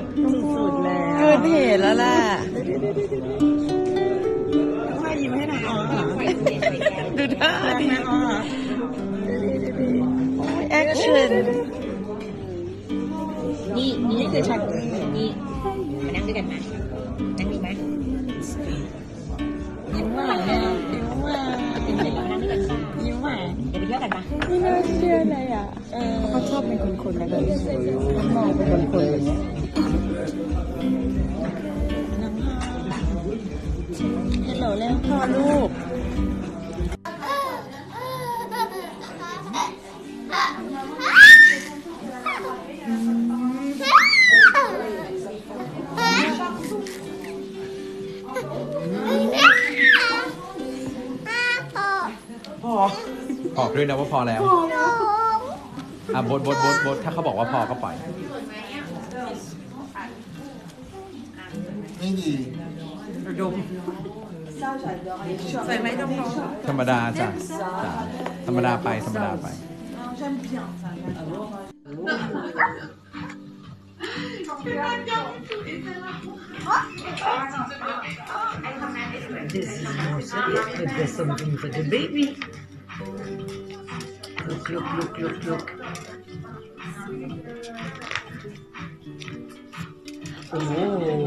บสุดๆแล้วเกินเหตุแล้วล่ะพ่อยิ้มให้หน่อยอ๋อเหรอดูท่ารักดินะอ๋อเหรอแอคชั่นนี่นี่คือช็อตนี่มานั่งด้วยกันไหมนั่งดีไหมยิ้มหวานเลยอะยิ้มหวานเป็นเพื่อนเรามานั่งด้วยกันป่ะยิ้มหวานเดี๋ยวไปเที่ยวกันปะไม่น่าเชื่อเลยอะเออเขาชอบเป็นคนๆนะแบบเขามองเป็นคนๆอย่างเงี้ยน้องพ่อ ฮัลโหลเร็วพ่อลูกพอบอกด้วยนะว่าพอแล้วอะบดบดบดบดถ้าเขาบอกว่าพอก็ปล่อย ไม่ดี ใส่ไหมต้องพอ ธรรมดาจ้ะจ้ะธรรมดาไป ธรรมดาไป This is Mozart with the something for the baby. Look, look, look, look, look. Oh,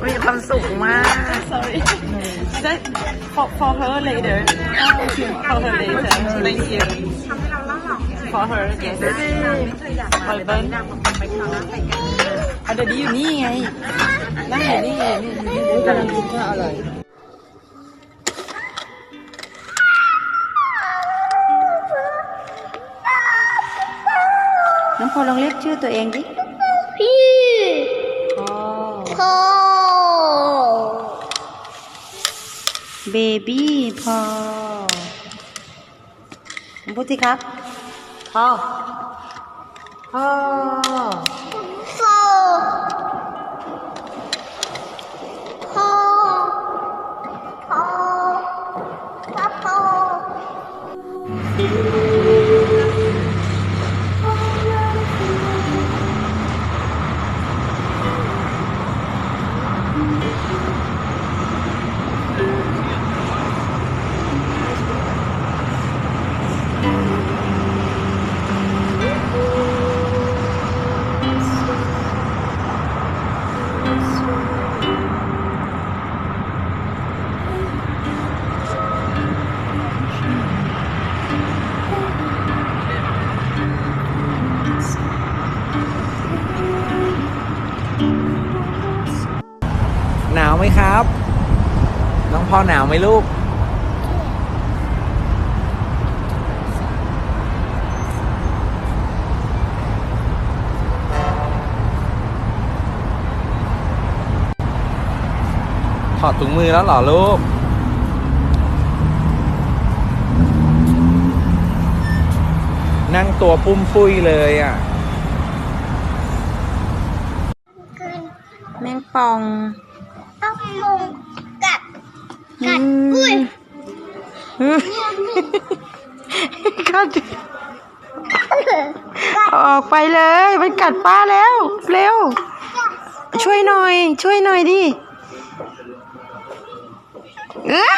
Oh. แต่ตอนนี้เคยเห็นบรรยากาศโอ้ยตายแล้วมีความสุขมาก sorry that for for her later for her later thank you for her yes ไปเบิ้ลเอาเดี๋ยวนี้อยู่นี่ไงนั่งอยู่นี่ไงนี่อยู่นี่กำลังกินข้าวอร่อยน้องพอลองเรียกชื่อตัวเองดิพี่พอ พ่อ เบบี้พอพูดสิครับพอพ่อพ่อ พ่อหนาวไหมลูก ถอดถุงมือแล้วเหรอลูกนั่งตัวปุ้มปุ้ยเลยอะ แมงปอง ต้องมุง กัดอุ้ยกัดเอาออกไปเลย มันกัดป้าแล้ว เร็ว ช่วยหน่อย ช่วยหน่อยดิอ้า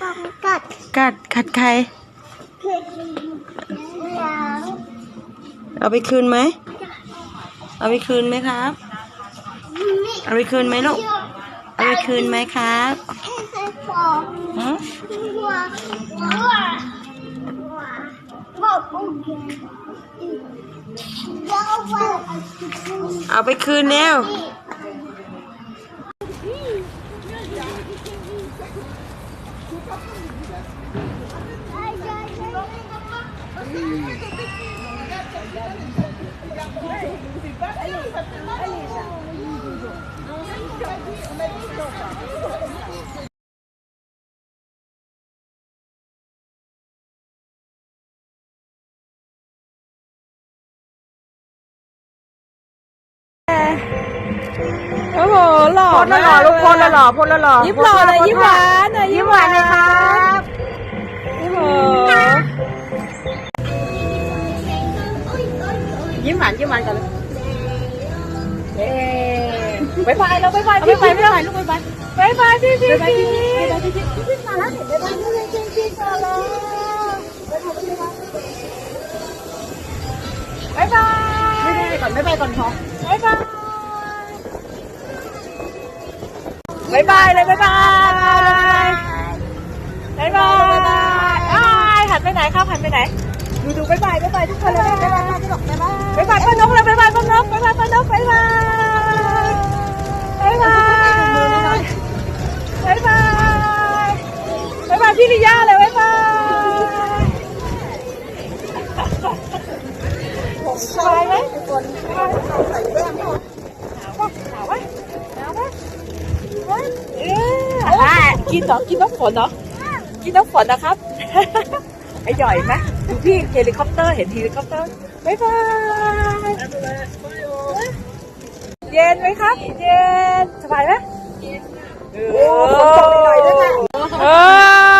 ต้องกัด กัด กัดใครเพื่อล้างเอาไปคืนไหม เอาไปคืนไหมครับ เอาไปคืนไหมลูก เอาไปคืนไหมครับให้ใส่ฟองหือวัววัวบอกอุ้ยแล้วว่าเอาไปคืนแล้ว โอ้โหหล่อพ่นแล้วหล่อลูกพ่นแล้วหล่อพ่นแล้วหล่อยิ้มหล่อเลยยิ้มหวานหน่อยยิ้มหวานเลยครับโอ้โหยิ้มหวานยิ้มหวานกันเลยเย้บายบายแล้วบายบายพี่บายบายลูกบายบายบายบายพี่พี่พี่บายบายพี่พี่พี่มาแล้วเดี๋ยวบายบายพี่พี่พี่มาแล้วบายบายก่อนบายบายก่อนพอบายบาย บายบายเลยบายบายบายบายบายบายอ้ายหันไปไหนข้าบหันไปไหน ดูดูบายบายบายบายทุกคนเลยบ๊ายบายบ๊ายบายบ๊ายบายป้านกเยบายบายป้านกบายบายป้านกบายบายบายบายบายบายบายบายพี่ลิยาเลยบายบายสบายไหมส่เกินเหรอกินน้ำฝนเหรอกินน้ำฝนนะครับไอ้หย่อยไหมดูพี่เฮลิคอปเตอร์เห็นเฮลิคอปเตอร์บายบายเย็นไหมครับ เย็นสบายไหมโอ้ฝนตกหน่อยด้วยค่ะเอ้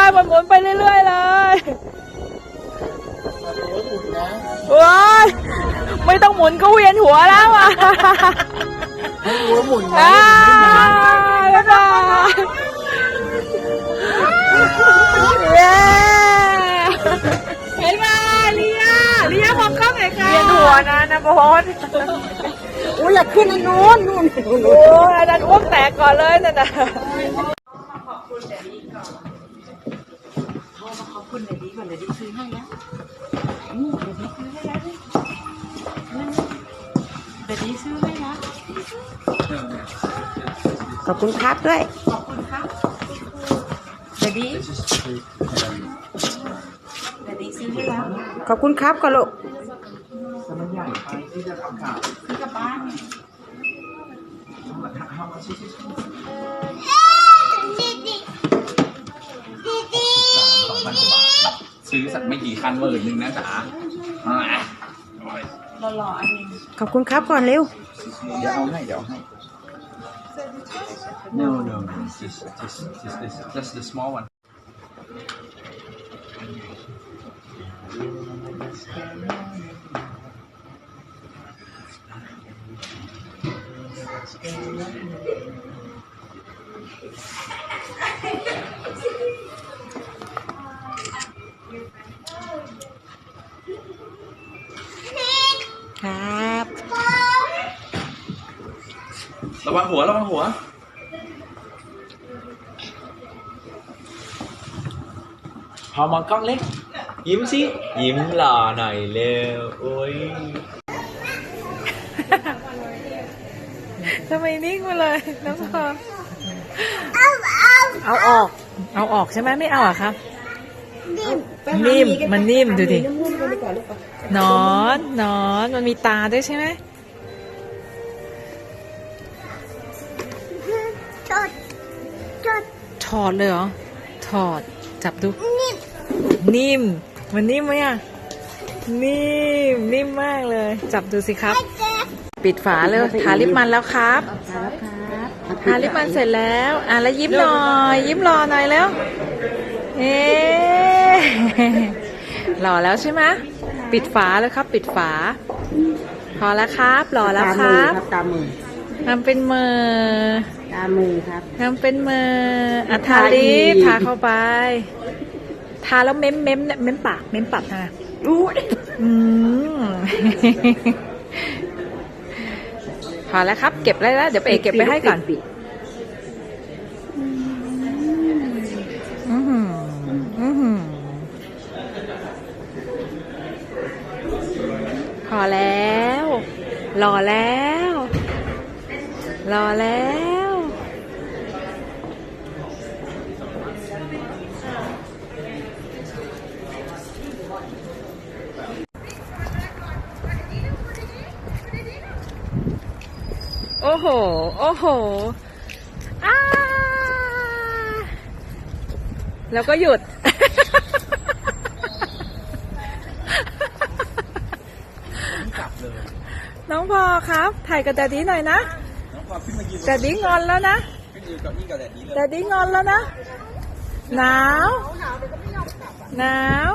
ยมันหมุนไปเรื่อยๆเลยว้ายไม่ต้องหมุนก็เวียนหัวแล้วอะหัวหมุนบ๊ายบายเย้บายบายเลียเลียมองกล้องหน่อยค่ะเลียหัวนะนะบอสอุ้ยอยากขึ้นอันนู้นนู่นโอ้ยอันนั้นอ้วกแตกก่อนเลยนั่นน่ะเดี๋ยวนี้ซื้อให้แล้วขอบคุณครับด้วยเดี๋ยวนี้เดี๋ยวนี้ซื้อให้แล้วขอบคุณครับก่อนลูกสองพันกว่าบาทซื้อสักไม่กี่คันหมื่นหนึ่งนะจ๋าอ่าขอบคุณครับก่อนเร็ว เดี๋ยวเอาให้เดี๋ยวเอาให้ no no no this this this this just the small one ครับ ระวังหัวระวังหัว พอมองกล้องเล็ก ยิ้มสิ ยิ้มหล่อหน่อยเร็ว โอ้ยทำไมนิ่งมาเลย น้องพอเอาออก เอาออกใช่ไหมไม่เอาอะครับ นิ่ม มันนิ่มดูดิหนอนหนอนมันมีตาด้วยใช่ไหมจดจดถอดเลยเหรอ ถอด จับดู นิ่ม มันนิ่มไหมอะ นิ่ม นิ่มมากเลย จับดูสิครับ ปิดฝาเลยทาลิปมันแล้วครับทาลิปมันเสร็จแล้ว อะแล้วยิ้มหน่อย ยิ้มรอหน่อยแล้ว เอ๊ะหล่อแล้วใช่ไหมปิดฝาแล้วครับ ปิดฝา พอแล้วครับหล่อแล้วครับตามือทำเป็นมือตามือครับทำเป็นมืออะทาลิปทาเข้าไป ทาแล้วเม้มเม้มเนี่ยเม้มปากเม้มปากนะอู้ยอืมพอแล้วครับ เก็บได้แล้ว เดี๋ยวไปเอกเก็บไปให้ก่อนปิดอือหืออือหือพอแล้ว รอแล้ว รอแล้ว โอ้โห โอ้โหอ้าแล้วก็หยุดน้องพอครับ ถ่ายกับแดดดี้หน่อยนะแดดดี้งอนแล้วนะแดดดี้งอนแล้วนะ หนาว หนาว